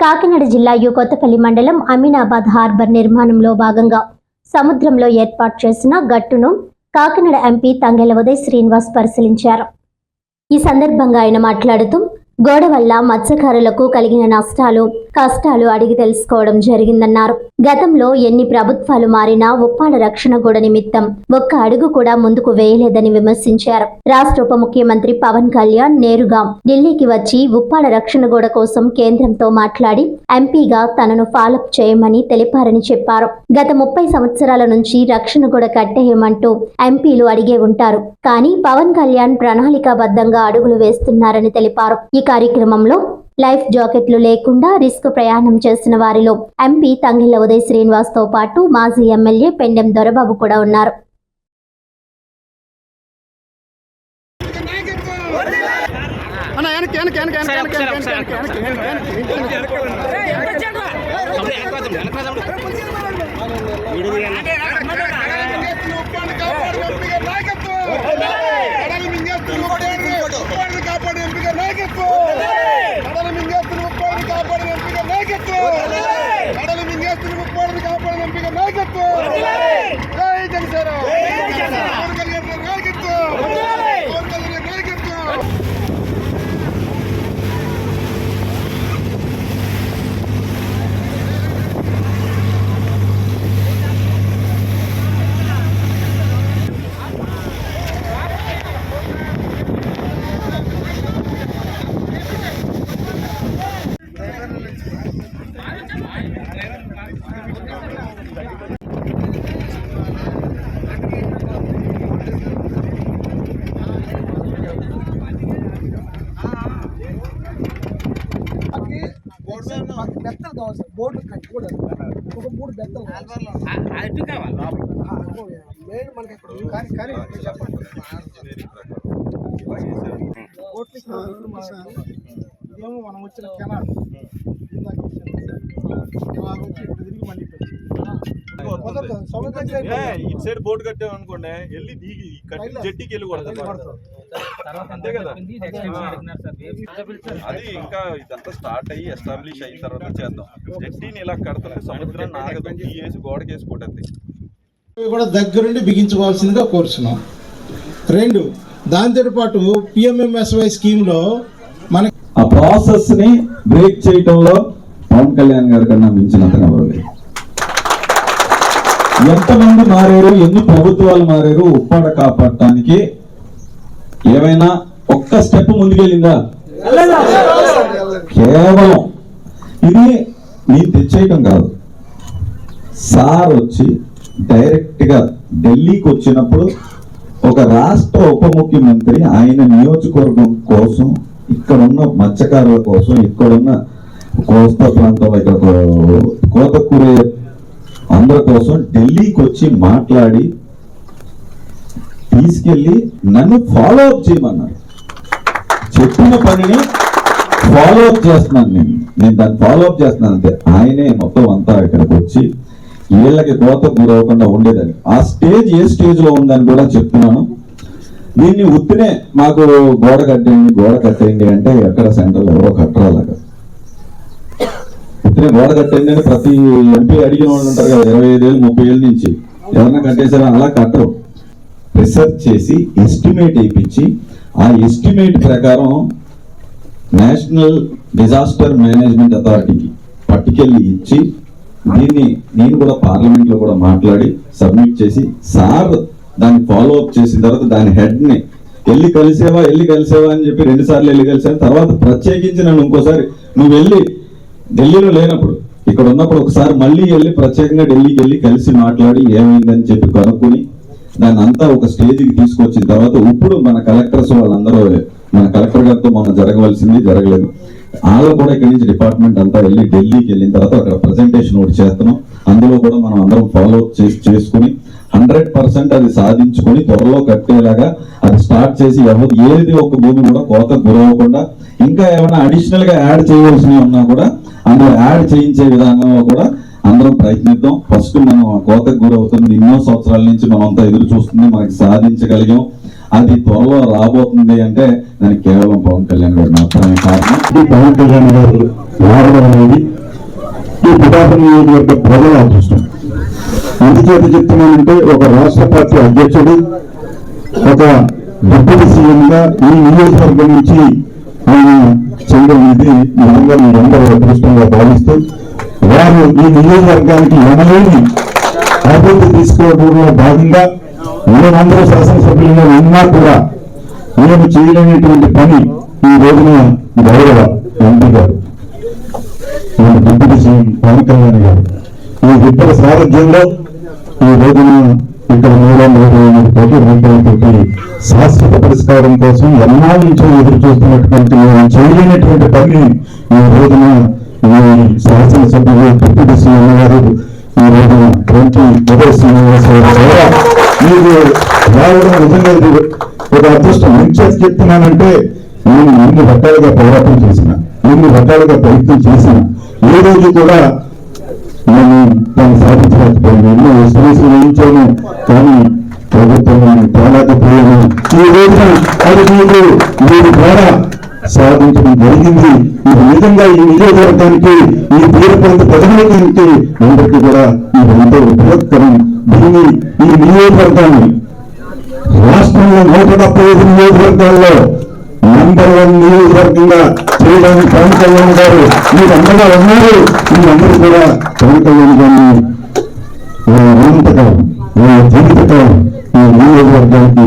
కాకినాడ జిల్లా యు కొత్తపల్లి మండలం అమీనాబాద్ హార్బర్ నిర్మాణంలో భాగంగా సముద్రంలో ఏర్పాటు చేసిన గట్టును కాకినాడ ఎంపీ తంగెల ఉదయ్ శ్రీనివాస్ పరిశీలించారు. ఈ సందర్భంగా ఆయన మాట్లాడుతూ గోడ వల్ల మత్స్యకారులకు కలిగిన నష్టాలు కష్టాలు అడిగి తెలుసుకోవడం జరిగిందన్నారు. గతంలో ఎన్ని ప్రభుత్వాలు మారినా ఉప్పాడ రక్షణ గోడ నిమిత్తం. ఒక్క అడుగు కూడా ముందుకు వేయలేదని విమర్శించారు. రాష్ట్ర ఉప ముఖ్యమంత్రి పవన్ కళ్యాణ్ నేరుగా ఢిల్లీకి వచ్చి ఉప్పాడ రక్షణ గోడ కోసం కేంద్రంతో మాట్లాడి ఎంపీగా తనను ఫాలోప్ చేయమని తెలిపారని చెప్పారు. గత ముప్పై సంవత్సరాల నుంచి రక్షణ గోడ కట్టేయమంటూ ఎంపీలు అడిగే ఉంటారు. కానీ పవన్ కళ్యాణ్ ప్రణాళికాబద్ధంగా అడుగులు వేస్తున్నారని తెలిపారు. ఈ కార్యక్రమంలో లైఫ్ జాకెట్లు లేకుండా రిస్క్ ప్రయాణం చేసిన వారిలో ఎంపీ తంగిళ్ళ ఉదయ్ శ్రీనివాస్తో పాటు మాజీ ఎమ్మెల్యే పెండెం దొరబాబు కూడా ఉన్నారు జై జగన్ జై జగన్ కూడా ఒక మూడు పెద్ద అటు కావాలి కానీ కానీ మనం వచ్చిన కెనాల్ ఇటు సైడ్ బోర్డు కట్టాం అనుకోండి వెళ్ళి దిగి జట్టికి వెళ్ళి కొడతాం అది ఇంకా ఇదంతా స్టార్ట్ అయ్యి ఎస్టాబ్లిష్ అయిన తర్వాత చేద్దాం. జట్టిని ఇలా కడతాం సముద్రాన్ని ఆగదు వేసి గోడకి వేసి కొట్టద్ది కూడా దగ్గరుండి బిగించుకోవాల్సిందిగా కోరుచున్నాం. రెండు దాంతో పాటు పిఎంఎంఎస్వై స్కీమ్లో మన ఆ ప్రాసెస్ని బ్రేక్ చేయటంలో పవన్ కళ్యాణ్ గారి కన్నా మించిన అతను ఎవరు లేరు. ఎంతమంది మారారు ఎన్ని ప్రభుత్వాలు మారారు ఉప్పాడ కాపాడటానికి ఏమైనా ఒక్క స్టెప్ ముందుకెళ్ళిందా? కేవలం ఇది నేను తెచ్చేయటం కాదు. సార్ వచ్చి డైరెక్ట్గా ఢిల్లీకి వచ్చినప్పుడు ఒక రాష్ట్ర ఉప ముఖ్యమంత్రి ఆయన నియోజకవర్గం కోసం ఇక్కడున్న మత్స్యకారుల కోసం ఇక్కడున్న కోస్తా ప్రాంతంలో ఇక్కడ కో- కోతకూరే అందరి కోసం ఢిల్లీకి వచ్చి మాట్లాడి తీసుకెళ్ళి నన్ను ఫాలో అప్ చేయమన్నారు. చెప్పిన పనిని ఫాలో అప్ చేస్తున్నాను నేను. నేను దాన్ని ఫాలో అప్ చేస్తున్నాను అంతే ఆయనే మొత్తం అంతా ఇక్కడికి వచ్చి వీళ్ళకి కోత గురవకుండా ఉండేదని. ఆ స్టేజ్ ఏ స్టేజ్లో ఉందని కూడా చెప్తున్నాను. దీన్ని ఉత్తినే మాకు గోడ కట్టేయండి గోడ కట్టేయండి అంటే ఎక్కడ సెంటర్లో ఎవరో కట్టరాలగా. ఉత్తినే గోడ కట్టేయండి అని ప్రతి ఎంపీ అడిగిన వాళ్ళు ఉంటారు కదా ఇరవై ఐదేళ్ళు ముప్పై ఏళ్ళ నుంచి. ఎవరన్నా కట్టేసారా అలా కట్టరు. రీసెర్చ్ చేసి ఎస్టిమేట్ వేయించి ఆ ఎస్టిమేట్ ప్రకారం నేషనల్ డిజాస్టర్ మేనేజ్మెంట్ అథారిటీకి పట్టుకెళ్ళి ఇచ్చి దీన్ని నేను కూడా పార్లమెంట్లో కూడా మాట్లాడి సబ్మిట్ చేసి సార్ దాన్ని ఫాలో అప్ చేసిన తర్వాత దాని హెడ్ని వెళ్ళి కలిసేవా వెళ్ళి కలిసేవా అని చెప్పి రెండు సార్లు వెళ్ళి కలిసాను. తర్వాత ప్రత్యేకించి నన్ను ఇంకోసారి నువ్వు వెళ్ళి ఢిల్లీలో లేనప్పుడు ఇక్కడ ఉన్నప్పుడు ఒకసారి మళ్ళీ వెళ్ళి ప్రత్యేకంగా ఢిల్లీకి వెళ్ళి కలిసి మాట్లాడి ఏమైందని చెప్పి కనుక్కొని దాన్ని అంతా ఒక స్టేజ్కి తీసుకొచ్చిన తర్వాత ఇప్పుడు మన కలెక్టర్స్ వాళ్ళందరూ మన కలెక్టర్ గారితో మనం జరగవలసింది జరగలేదు. వాళ్ళు కూడా ఇక్కడి నుంచి డిపార్ట్మెంట్ అంతా వెళ్ళి ఢిల్లీకి వెళ్ళిన తర్వాత అక్కడ ప్రజెంటేషన్ ఒకటి చేస్తున్నాం. అందులో కూడా మనం అందరం ఫాలో చేసి చేసుకుని హండ్రెడ్ పర్సెంట్ అది సాధించుకొని త్వరలో కట్టేలాగా అది స్టార్ట్ చేసి ఎవరు ఏది ఒక భూమి కూడా కోత గురవకుండా ఇంకా ఏమైనా అడిషనల్గా యాడ్ చేయవలసినవి ఉన్నా కూడా అందులో యాడ్ చేయించే విధానంలో కూడా అందరం ప్రయత్నిద్దాం. ఫస్ట్ మనం ఆ కోతకు గురవుతుంది ఎన్నో సంవత్సరాల నుంచి మనం అంతా ఎదురు చూస్తుంది మనకి సాధించగలిగాం. అది త్వరలో రాబోతుంది అంటే దానికి కేవలం పవన్ కళ్యాణ్ గారు మాత్రమే కారణం. పవన్ కళ్యాణ్ గారు రావడం అనేది ఈ పిఠాపురం నియోజకవర్గ ప్రజల అదృష్టం. ఎందుచేత చెప్తున్నానంటే ఒక రాష్ట్ర పార్టీ అధ్యక్షుడు ఒక డిప్యూటీ సీఎం గా ఈ నియోజకవర్గం నుంచి ఆయన చేయడం ఇది నిజంగా మీరందరూ అదృష్టంగా భావిస్తూ వారు ఈ నియోజకవర్గానికి ఎనలేని అభివృద్ధి తీసుకోవడంలో భాగంగా మేమందరూ శాసనసభ్యులుగా ఉన్నా కూడా మేము చేయలేనటువంటి పని ఈ రోజున గౌరవ ఎంపీ గారు మన డిప్యూటీ సీఎం పవన్ కళ్యాణ్ గారు. ఈ ఇద్దరు సారథ్యంలో ఈ రోజున ఇక్కడ మూడు వందల ఇరవై ఎనిమిది కోట్ల రూపాయలతోటి శాశ్వత పరిష్కారం కోసం ఎన్నాళ్ళ నుంచో ఎదురు చూస్తున్నటువంటి మేము చేయలేనటువంటి పని ఈ రోజున ఈ శాసనసభ్యులు డిప్యూటీ సీఎం గారు ఈ రోజు ట్వంటీ ఉదయ శ్రీనివాసరావు ద్వారా రావడం నిజంగా ఇది ఒక అదృష్టం. ఎంత చెప్తున్నానంటే నేను ఎన్ని రకాలుగా పోరాటం చేసిన ఎన్ని రకాలుగా ప్రయత్నం చేసిన ఏ రోజు కూడా నేను దాన్ని సాధించలేకపోయాను. ఎన్నో సమస్యలు వేయించాను కానీ ప్రభుత్వం నేను తేలేకపోయాను ఈ రోజు అది మీరు వీరి ద్వారా సాధించడం జరిగింది. ఈ నిజంగా ఈ నియోజకవర్గానికి ఈ తీరప్రాంత ప్రజలకి అందరికీ కూడా ఇది ఎంతో ఉపయోగకరం దీన్ని ఈ నియోజకవర్గాన్ని రాష్ట్రంలో నూట డెబ్బై ఐదు నియోజకవర్గాల్లో నంబర్ వన్ నియోజకవర్గంగా చేయడానికి పవన్ కళ్యాణ్ గారు మీరు అందరూ ఉన్నారు. మీరందరూ కూడా పవన్ కళ్యాణ్ గారిని అనంతకాలం జీవితకాలం ఈ నియోజకవర్గానికి